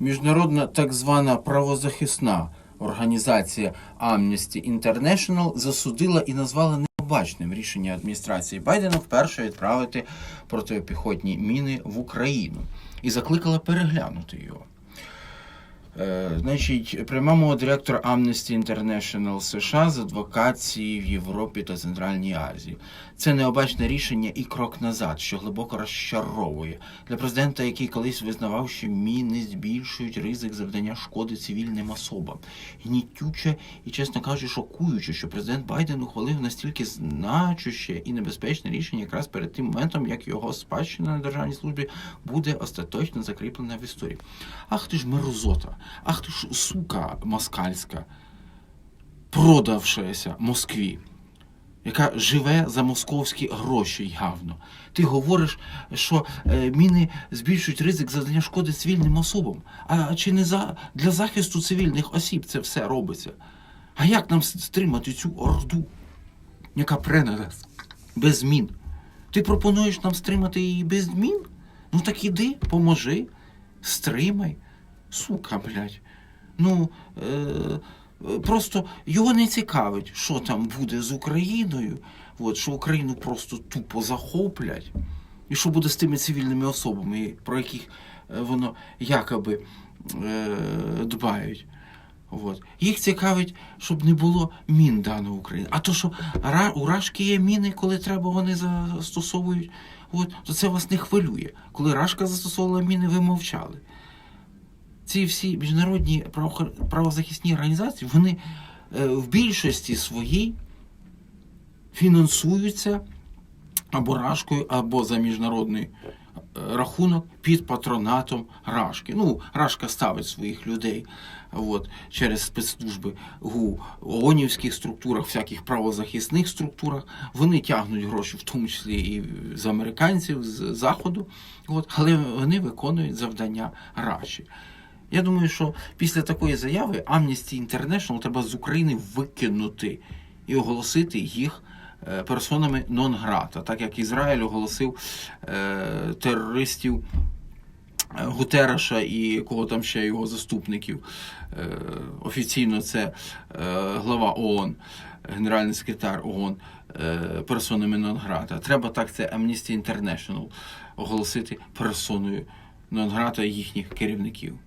Міжнародна так звана правозахисна організація Amnesty International засудила і назвала необачним рішення адміністрації Байдена вперше відправити протипіхотні міни в Україну і закликала переглянути його. Е, Значить, пряма мова директора Amnesty International США з адвокації в Європі та Центральній Азії. Це необачне рішення і крок назад, що глибоко розчаровує для президента, який колись визнавав, що міни збільшують ризик завдання шкоди цивільним особам. Гнітюче і, чесно кажучи, шокуюче, що президент Байден ухвалив настільки значуще і небезпечне рішення якраз перед тим моментом, як його спадщина на державній службі буде остаточно закріплена в історії. Ах ти ж мерзота, ах ти ж сука москальська, продавшаяся Москві, яка живе за московські гроші явно. Ти говориш, що е, міни збільшують ризик завдання шкоди цивільним особам. А чи не за, для захисту цивільних осіб це все робиться? А як нам стримати цю орду, яка пре на нас без змін? Ти пропонуєш нам стримати її без змін? Ну так іди, поможи, стримай. Сука, блядь. Ну, е, просто його не цікавить, що там буде з Україною, от, що Україну просто тупо захоплять, і що буде з тими цивільними особами, про яких е, воно якоби е, дбають. От. Їх цікавить, щоб не було мін дано в Україні. А то, що ра- у Рашки є міни, коли треба, вони застосовують, от, то це вас не хвилює. Коли Рашка застосовувала міни, ви мовчали ці всі міжнародні правозахисні організації, вони е, в більшості своїй фінансуються або Рашкою, або за міжнародний е, рахунок під патронатом Рашки. Ну, Рашка ставить своїх людей от, через спецслужби ГУ, ООНівських структурах, всяких правозахисних структурах. Вони тягнуть гроші, в тому числі і з американців, з Заходу, от, але вони виконують завдання Раші. Я думаю, що після такої заяви Amnesty International треба з України викинути і оголосити їх е, персонами нон-грата, так як Ізраїль оголосив е, терористів е, Гутераша і кого там ще його заступників. Офіційно це глава ООН, генеральний секретар ООН персонами нон-грата. Треба так це Amnesty International оголосити персоною нон-грата їхніх керівників.